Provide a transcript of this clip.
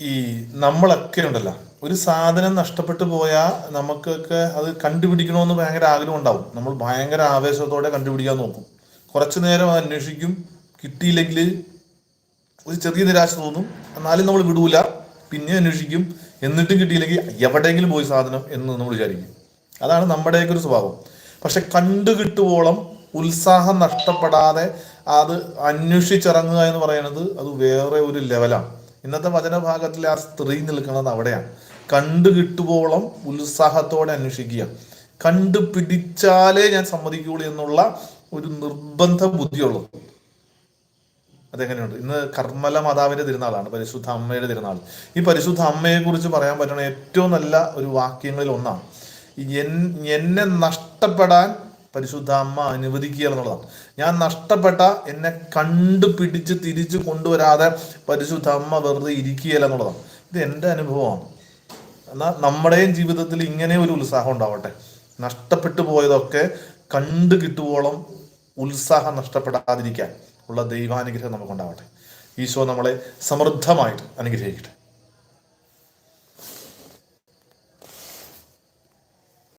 ഈ നമ്മളൊക്കെ ഉണ്ടല്ലോ. ഒരു സാധനം നഷ്ടപ്പെട്ടു പോയാൽ നമുക്കൊക്കെ അത് കണ്ടുപിടിക്കണമെന്ന് ഭയങ്കര ആഗ്രഹം ഉണ്ടാവും. നമ്മൾ ഭയങ്കര ആവേശത്തോടെ കണ്ടുപിടിക്കാൻ നോക്കും. കുറച്ചു നേരം അന്വേഷിക്കും. കിട്ടിയില്ലെങ്കിൽ ഒരു ചെറിയ നിരാശ തോന്നും. എന്നാലും നമ്മൾ വിടൂല. പിന്നെ അന്വേഷിക്കും. എന്നിട്ടും കിട്ടിയില്ലെങ്കിൽ എവിടെയെങ്കിലും പോയി സാധനം എന്ന് നമ്മൾ വിചാരിക്കും. അതാണ് നമ്മുടെയൊക്കെ ഒരു സ്വഭാവം. പക്ഷെ കണ്ടു കിട്ടുവോളം ഉത്സാഹം നഷ്ടപ്പെടാതെ അത് അന്വേഷിച്ചിറങ്ങുക എന്ന് പറയുന്നത് അത് വേറെ ഒരു ലെവലാണ് ഇന്നത്തെ വചനഭാഗത്തിൽ ആ സ്ത്രീ നിൽക്കുന്നത് അവിടെയാണ്. കണ്ടു കിട്ടുവോളം ഉത്സാഹത്തോടെ അന്വേഷിക്കുക. കണ്ടു പിടിച്ചാലേ ഞാൻ സമ്മതിക്കുള്ളൂ എന്നുള്ള ഒരു നിർബന്ധ ബുദ്ധിയുള്ളൂ. അതെങ്ങനെയുണ്ട്? ഇന്ന് കർമ്മല മാതാവിന്റെ തിരുനാളാണ് പരിശുദ്ധ അമ്മയുടെ തിരുനാൾ. ഈ പരിശുദ്ധ അമ്മയെ കുറിച്ച് പറയാൻ പറ്റുന്ന ഏറ്റവും നല്ല ഒരു വാക്യങ്ങളിൽ ഒന്നാണ്. എന്നെ നഷ്ടപ്പെടാൻ പരിശുദ്ധ അമ്മ അനുവദിക്കുക എന്നുള്ളതാണ്. ഞാൻ നഷ്ടപ്പെട്ട എന്നെ കണ്ടുപിടിച്ച് തിരിച്ചു കൊണ്ടുവരാതെ പരിശുദ്ധ അമ്മ വെറുതെ ഇരിക്കുകയില്ല എന്നുള്ളതാണ്. ഇത് എന്റെ അനുഭവമാണ്. എന്നാൽ നമ്മുടെയും ജീവിതത്തിൽ ഇങ്ങനെ ഒരു ഉത്സാഹം ഉണ്ടാവട്ടെ. നഷ്ടപ്പെട്ടു പോയതൊക്കെ കണ്ടു കിട്ടുവോളം ഉത്സാഹം നഷ്ടപ്പെടാതിരിക്കാൻ ഉള്ള ദൈവാനുഗ്രഹം നമുക്കുണ്ടാവട്ടെ. ഈശോ നമ്മളെ സമൃദ്ധമായിട്ട് അനുഗ്രഹിക്കട്ടെ.